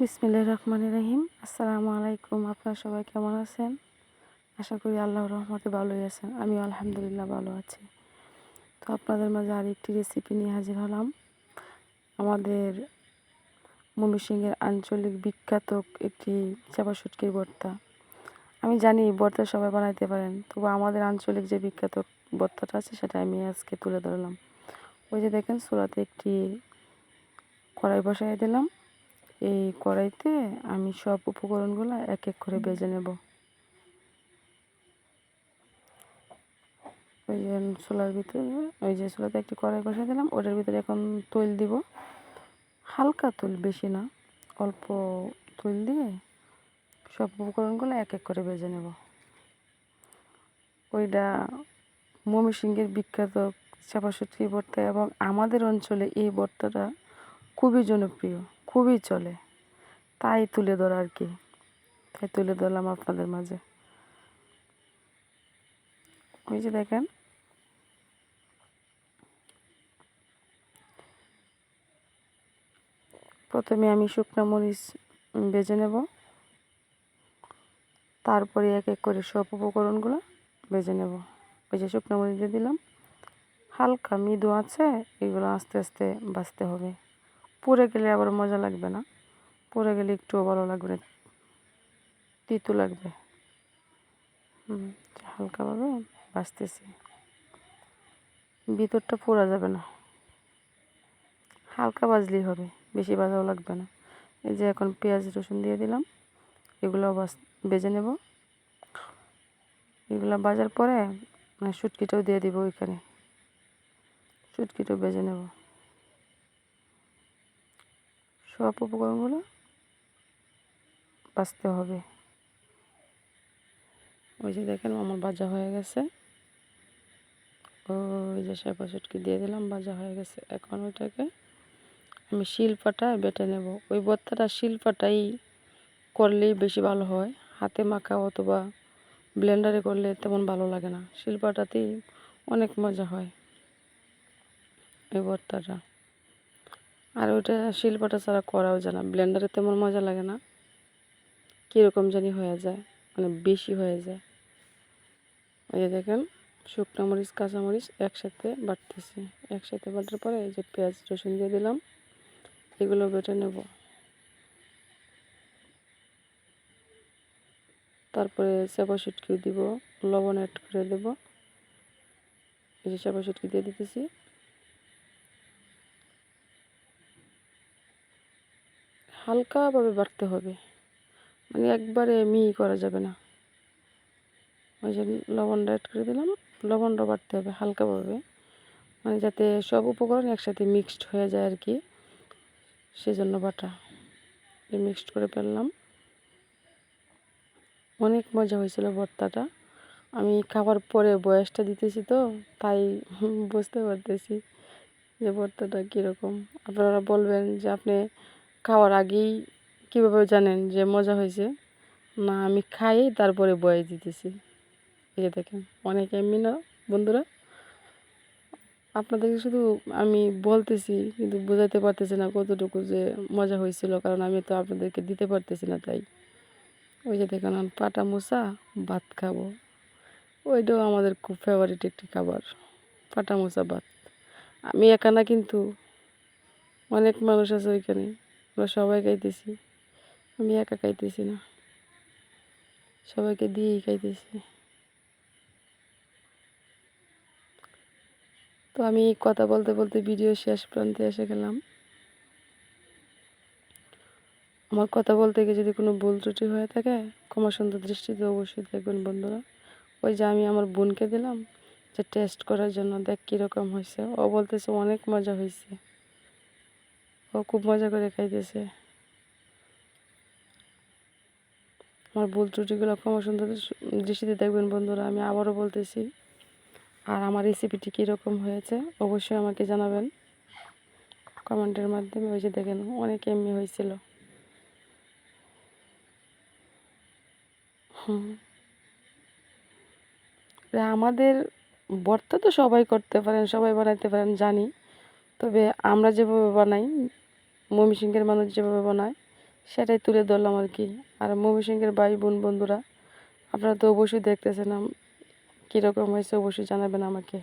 বিসমিল্লাহ রহমান রহিম। আসসালামু আলাইকুম, আপনারা সবাই কেমন আছেন? আশা করি আল্লাহ রহমতে ভালোই আছেন আমি আলহামদুলিল্লাহ ভালো আছি। তো আপনাদের মাঝে আর একটি রেসিপি নিয়ে হাজির হলাম। আমাদের ময়মনসিংহের আঞ্চলিক বিখ্যাত একটি চাপা শুটকির ভর্তা। আমি জানি ভর্তা সবাই বানাইতে পারেন, তবু আমাদের আঞ্চলিক যে বিখ্যাত ভর্তাটা আছে সেটা আমি আজকে তুলে ধরলাম। ওই যে দেখেন, চুলাতে একটি কড়াই বসাই দিলাম। এই কড়াইতে আমি সব উপকরণগুলো এক এক করে বেজে নেব। ওই যে চুলার ভিতরে ওই যে চুলাতে একটি কড়াই বসাই দিলাম ওটার ভিতরে এখন তৈল দিব। হালকা তুল বেশি না অল্প তুল দিয়ে সব উপকরণগুলো এক এক করে বেজে নেব। ওইটা ময়মনসিংহের বিখ্যাত চাপাশুটকি ভর্তা এবং আমাদের অঞ্চলে এই ভর্তাটা খুবই জনপ্রিয়। খুবই চলে। তাই তুলে ধরা আর কি। তাই তুলে ধরলাম আপনাদের মাঝে। ওই যে দেখেন। প্রথমে আমি শুকনো মরিচ বেজে নেব। তারপরে এক এক করে সব উপকরণগুলো বেজে নেব। ওই যে শুকনো মরিচ দিয়ে দিলাম। হালকা মৃদু আছে, এগুলো আস্তে আস্তে বাঁচতে হবে। পুড়ে গেলে আবার মজা লাগবে না। পুড়ে গেলে একটুও ভালো লাগবে না, তিতু লাগবে। হুম হালকাভাবে বাঁচতেছি ভিতরটা পোড়া যাবে না। হালকা বাজলেই হবে, বেশি বাজাও লাগবে না। এই যে এখন পেঁয়াজ, রসুন দিয়ে দিলাম এগুলো বেজে নেব। এগুলো বাজার পরে, শুটকিটাও দিয়ে দিব ওইখানে। শুটকিটাও বেজে নেব। সব উপকরণগুলো বাঁচতে হবে। ওই যে দেখেন, আমার ভাজা হয়ে গেছে। ওই যে শেপা দিয়ে দিলাম, ভাজা হয়ে গেছে। এখন ওইটাকে আমি শিলপাটায় বেটে নেব। ওই ভর্তাটা শিলপাটাই করলেই বেশি ভালো হয়। হাতে মাখা অথবা ব্লেন্ডারে করলে তেমন ভালো লাগে না। শিলপাটাতেই অনেক মজা হয়। এই ভর্তাটা আর ওইটা শিল্পটা ছাড়া করাও যায় না। ব্লেন্ডারে তেমন মজা লাগে না। কীরকম জানি হয়ে যায় মানে বেশি হয়ে যায়। এই যে দেখেন, শুকনো মরিচ কাঁচামরিচ একসাথে বাটতেছি। একসাথে বাটার পরে এই যে পেঁয়াজ, রসুন দিয়ে দিলাম। এগুলো বেটে নেব। তারপরে চাপা শুটকিও দিব, লবণ অ্যাড করে দেব। এই যে চাপা শুটকি দিয়ে দিতেছি। হালকাভাবে বাড়তে হবে। মানে একবারে মিহি করা যাবে না। ওই যে লবণটা অ্যাড করে দিলাম লবণটা বাড়তে হবে হালকাভাবে। মানে যাতে সব উপকরণ একসাথে মিক্সড হয়ে যায় আর কি, সেজন্য বাটা। মিক্সড করে ফেললাম। অনেক মজা হয়েছিল ভর্তাটা। আমি খাবার পরে বয়সটা দিতেছি তো, তাই বুঝতে পারতেছি যে ভর্তাটা কীরকম। আপনারা বলবেন যে আপনি খাওয়ার আগেই কীভাবে জানেন যে মজা হয়েছে? না, আমি খাই, তারপরে বয়স দিতেছি। এই দেখেন, অনেক এমনি না বন্ধুরা, আপনাদেরকে শুধু আমি বলতেছি, কিন্তু বোঝাতে পারতেছি না কতটুকু যে মজা হয়েছিল, কারণ আমি তো আপনাদেরকে দিতে পারতেছি না তাই। ওই যে দেখেন পাটা মোসা ভাত খাব। ওইটাও আমাদের খুব ফেভারিট একটি খাবার, পাটা মোসা ভাত। আমি একা না, কিন্তু অনেক মানুষ আছে ওইখানে। আমরা সবাই খাইতেছি। আমি একা খাইতেছি না। সবাইকে দিয়েই খাইতেছি। তো আমি কথা বলতে বলতে ভিডিও শেষ প্রান্তে এসে গেলাম। আমার কথা বলতে গিয়ে যদি কোনো ভুল ত্রুটি হয়ে থাকে, ক্ষমা সুন্দর দৃষ্টিতে অবশ্যই দেখবেন বন্ধুরা। ওই যে আমি আমার বোনকে দিলাম যে টেস্ট করার জন্য দেখ কীরকম হয়েছে ও বলতেছে অনেক মজা হয়েছে ও খুব মজা করে খাইতেছে। আমার ভুল ত্রুটিগুলো ক্ষমা সুন্দর দৃষ্টিতে দেখবেন বন্ধুরা, আমি আবারও বলতেছি। আর আমার রেসিপিটি কীরকম হয়েছে অবশ্যই আমাকে জানাবেন। কমেন্টের মাধ্যমে ওই যে দেখেন, অনেক এমনি হয়েছিল। আমাদের ভর্তা তো সবাই করতে পারেন, সবাই বানাইতে পারেন, জানি। তবে আমরা যেভাবে বানাই ময়মনসিংহের মানুষ যেভাবে বানায়, সেটাই তুলে ধরলাম আর কি। আর ময়মনসিংহের ভাই বোন বন্ধুরা, আপনারা তো অবশ্যই দেখতেছেন কীরকম হয়েছে অবশ্যই জানাবেন আমাকে।